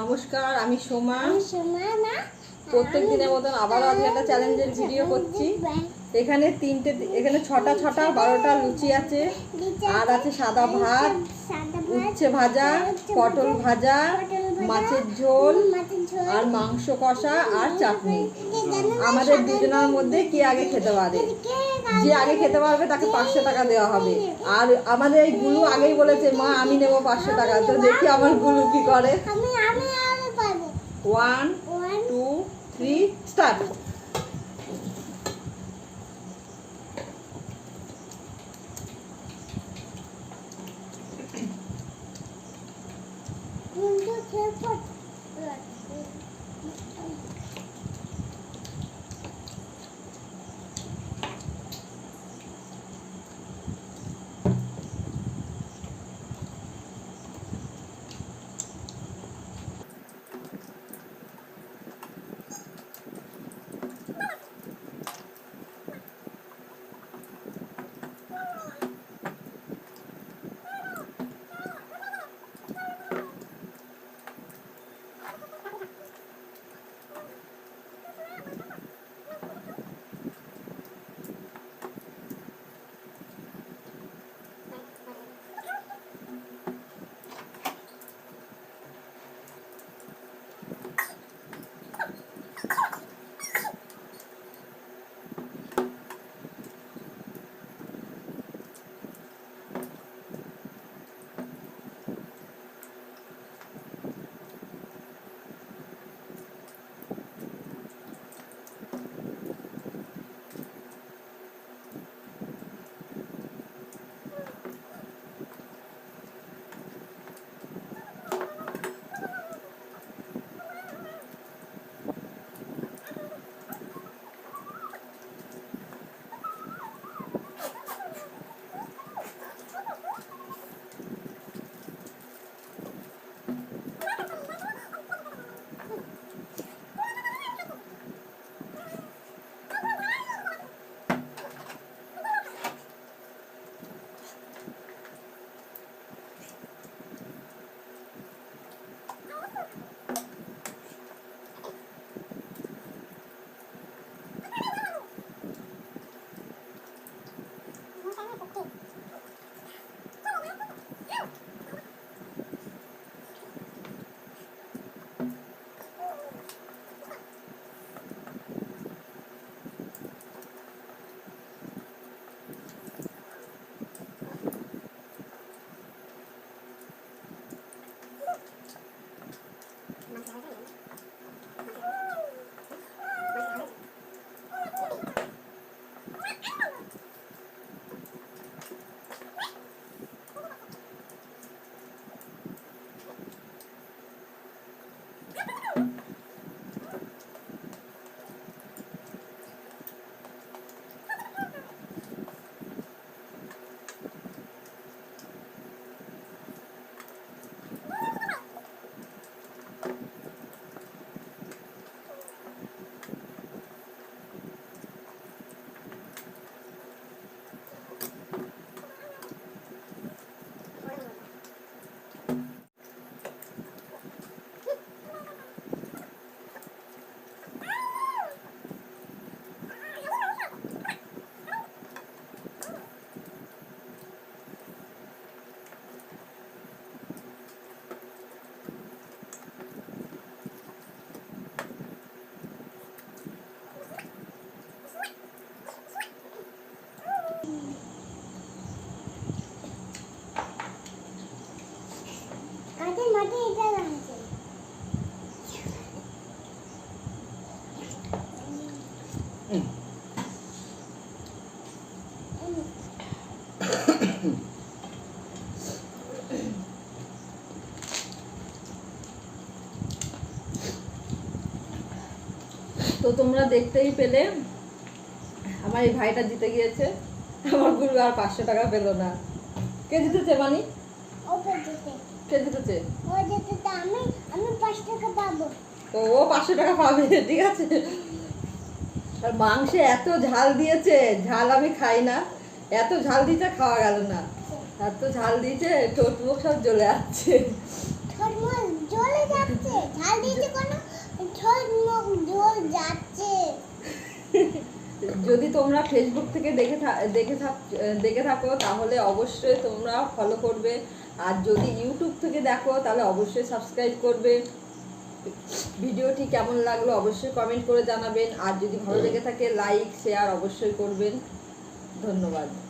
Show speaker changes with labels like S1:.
S1: নমস্কার আমি সোমা।
S2: আমি সোমা
S1: প্রত্যেক দিনের মতন আবারও আজকে একটা চ্যালেঞ্জের ভিডিও করছি। এখানে তিনটে এখানে ছটা ছটা বারোটা লুচি আছে। আর আছে সাদা ভাত উচ্ছে ভাজা পটল ভাজা মাছের ঝোল আর মাংস কষা আর চাটনি। আমাদের দুজনের মধ্যে কে আগে খেতে পারে? যে আগে খেতে পারবে তাকে পাঁচশো টাকা দেওয়া হবে। আর আমাদের এই গুলু আগেই বলেছে মা আমি নেব পাঁচশো টাকা। তো দেখি আমার গুলু কি করে। One two three start
S2: Here's what.
S1: তো তোমরা দেখতেই পেলে আমার এই ভাইটা জিতে গিয়েছে। আমার গুরু আর পাঁচশো টাকা পেল না। কে জিতেছে মানি কে জিতেছে?
S2: ও
S1: পাঁচশো টাকা পাবে ঠিক আছে। আর মাংসে এত ঝাল দিয়েছে ঝাল আমি খাই না। এত ঝাল দিতে খাওয়া গেল না। এত ঝাল দিতে ঠোঁট সব জ্বলে যাচ্ছে। যদি তোমরা ফেসবুক থেকে দেখে দেখে দেখে থাকো তাহলে অবশ্যই তোমরা ফলো করবে। আর যদি ইউটিউব থেকে দেখো তাহলে অবশ্যই সাবস্ক্রাইব করবে। ভিডিওটি কেমন লাগল অবশ্যই কমেন্ট করে জানাবেন। আর যদি ভালো লেগে থাকে লাইক শেয়ার অবশ্যই করবেন। ধন্যবাদ।